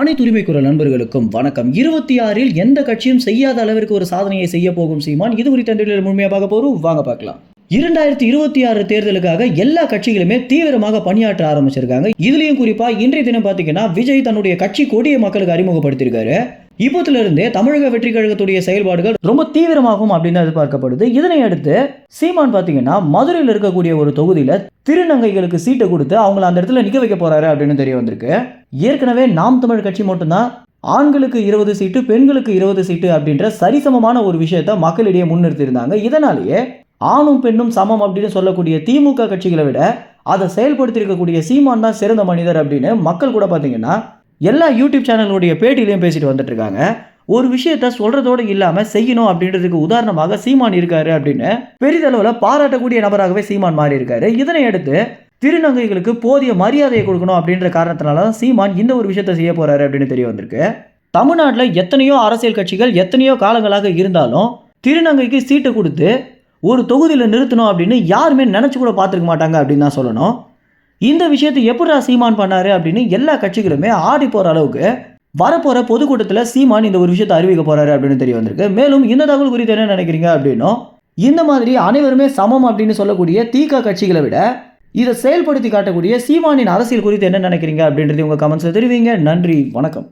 அனைத்து உரிமை குரல் நண்பர்களுக்கும் வணக்கம். இருபத்தி ஆறில் எந்த கட்சியும் செய்யாத அளவிற்கு ஒரு சாதனையை செய்ய போகும் சீமான் இது குறித்த முழுமையாக பார்க்க போறோம். வாங்க பார்க்கலாம். இரண்டாயிரத்தி இருபத்தி ஆறு தேர்தலுக்காக எல்லா கட்சிகளுமே தீவிரமாக பணியாற்ற ஆரம்பிச்சிருக்காங்க. இதுலயும் குறிப்பா இன்றைய தினம் பாத்தீங்கன்னா விஜய் தன்னுடைய கட்சி கொடியை மக்களுக்கு அறிமுகப்படுத்தியிருக்காரு. இப்போத்துல இருந்தே தமிழக வெற்றி கழகத்துடைய செயல்பாடுகள் ரொம்ப தீவிரமாகும் அப்படின்னு எதிர்பார்க்கப்படுது. இதனை அடுத்து சீமான் பாத்தீங்கன்னா மதுரையில் இருக்கக்கூடிய ஒரு தொகுதியில திருநங்கைகளுக்கு சீட்டை கொடுத்து அவங்கள அந்த இடத்துல நிக்க வைக்க போறாரு அப்படின்னு தெரிய வந்திருக்கு. ஏற்கனவே நாம் தமிழ் கட்சி மட்டும்தான் ஆண்களுக்கு இருபது சீட்டு பெண்களுக்கு இருபது சீட்டு அப்படின்ற சரிசமமான ஒரு விஷயத்த மக்களிடையே முன்னிறுத்தியிருந்தாங்க. இதனாலேயே ஆணும் பெண்ணும் சமம் அப்படின்னு சொல்லக்கூடிய திமுக கட்சிகளை விட அதை செயல்படுத்தியிருக்கக்கூடிய சீமான் தான் சிறந்த மனிதர் அப்படின்னு மக்கள் கூட பார்த்தீங்கன்னா எல்லா யூடியூப் சேனலுடைய பேட்டிலையும் பேசிட்டு வந்துட்டு இருக்காங்க ஒரு விஷயத்த சொல்றதோடு இல்லாமல் செய்யணும் அப்படின்றதுக்கு உதாரணமாக சீமான் இருக்காரு அப்படின்னு பெரிதளவில் பாராட்டக்கூடிய நபராகவே சீமான் மாறி இருக்காரு இதனை அடுத்து திருநங்கைகளுக்கு போதிய மரியாதையை கொடுக்கணும் அப்படின்ற காரணத்தினால தான் சீமான் இந்த ஒரு விஷயத்தை செய்ய போகிறாரு அப்படின்னு தெரிய வந்திருக்கு. தமிழ்நாட்டில் எத்தனையோ அரசியல் கட்சிகள் எத்தனையோ காலங்களாக இருந்தாலும் திருநங்கைக்கு சீட்டு கொடுத்து ஒரு தொகுதியில் நிறுத்தணும் அப்படின்னு யாருமே நினச்சி கூட பார்த்துருக்க மாட்டாங்க அப்படின்னு தான் சொல்லணும். இந்த விஷயத்தை எப்படிடா சீமான் பண்ணார் அப்படின்னு எல்லா கட்சிகளுமே ஆடி போகிற அளவுக்கு வரப்போகிற பொதுக்கூட்டத்தில் சீமான் இந்த ஒரு விஷயத்தை அறிவிக்க போகிறாரு அப்படின்னு தெரிய வந்திருக்கு. மேலும் இந்த தகவல் குறித்து என்ன நினைக்கிறீங்க அப்படின்னும் இந்த மாதிரி அனைவருமே சமம் அப்படின்னு சொல்லக்கூடிய தீகா கட்சிகளை விட இதை செயல்படுத்தி காட்டக்கூடிய சீமானின் அரசியல் குறித்து என்ன நினைக்கிறீங்க அப்படின்றது உங்கள் கமெண்ட்ஸில் தெரிவிங்க. நன்றி வணக்கம்.